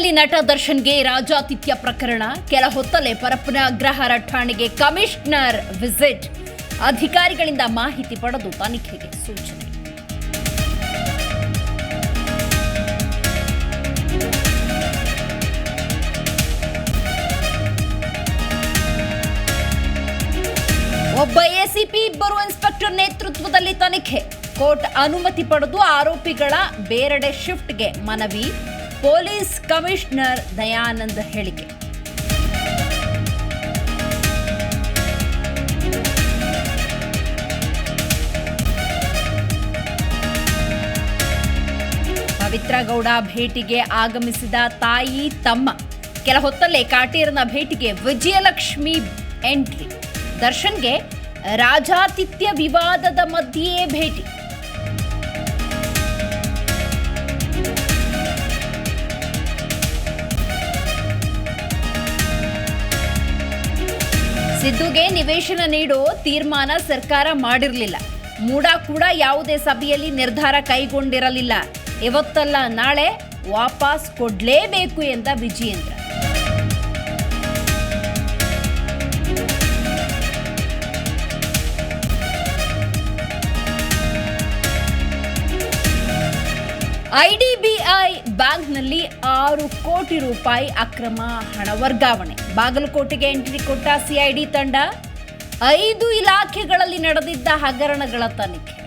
ಬೆಂಗಳೂರಿನಲ್ಲಿ ನಟ ದರ್ಶನ್ಗೆ ರಾಜಾತಿಥ್ಯ ಪ್ರಕರಣ, ಕೆಲ ಹೊತ್ತಲೆ ಪರಪ್ಪನ ಅಗ್ರಹಾರ ಠಾಣೆಗೆ ಕಮಿಷನರ್ ವಿಸಿಟ್. ಅಧಿಕಾರಿಗಳಿಂದ ಮಾಹಿತಿ ಪಡೆದು ತನಿಖೆಗೆ ಸೂಚನೆ. ಒಬ್ಬ ಎಸಿಪಿ, ಇಬ್ಬರು ಇನ್ಸ್ಪೆಕ್ಟರ್ ನೇತೃತ್ವದಲ್ಲಿ ತನಿಖೆ. ಕೋರ್ಟ್ ಅನುಮತಿ ಪಡೆದು ಆರೋಪಿಗಳ ಬೇರೆಡೆ ಶಿಫ್ಟ್ಗೆ ಮನವಿ. ಪೊಲೀಸ್ ಕಮಿಷನರ್ ದಯಾನಂದ್ ಹೇಳಿಕೆ. ಪವಿತ್ರಗೌಡ ಭೇಟಿಗೆ ಆಗಮಿಸಿದ ತಾಯಿ ತಮ್ಮ. ಕೆಲ ಹೊತ್ತಲ್ಲೇ ಕಾಟೀರನ ಭೇಟಿಗೆ ವಿಜಯಲಕ್ಷ್ಮಿ ಎಂಟ್ರಿ. ದರ್ಶನ್ಗೆ ರಾಜಾತಿಥ್ಯ ವಿವಾದದ ಮಧ್ಯೆಯೇ ಭೇಟಿ. ಸಿದ್ದುಗೆ ನಿವೇಶನ ನೀಡೋ ತೀರ್ಮಾನ ಸರ್ಕಾರ ಮಾಡಿರಲಿಲ್ಲ. ಮೂಡ ಕೂಡ ಯಾವುದೇ ಸಭೆಯಲ್ಲಿ ನಿರ್ಧಾರ ಕೈಗೊಂಡಿರಲಿಲ್ಲ. ಇವತ್ತಲ್ಲ ನಾಳೆ ವಾಪಸ್ ಕೊಡಲೇಬೇಕು ಎಂದ ವಿಜಯೇಂದ್ರ. ಐಡಿಬಿಐ ಬ್ಯಾಂಕ್ನಲ್ಲಿ ಆರು ಕೋಟಿ ರೂಪಾಯಿ ಅಕ್ರಮ ಹಣ ವರ್ಗಾವಣೆ. ಬಾಗಲಕೋಟೆಗೆ ಎಂಟ್ರಿ ಕೊಟ್ಟ ಸಿಐಡಿ ತಂಡ, ಐದು ಇಲಾಖೆಗಳಲ್ಲಿ ನಡೆದಿದ್ದ ಹಗರಣಗಳ ತನಿಖೆ.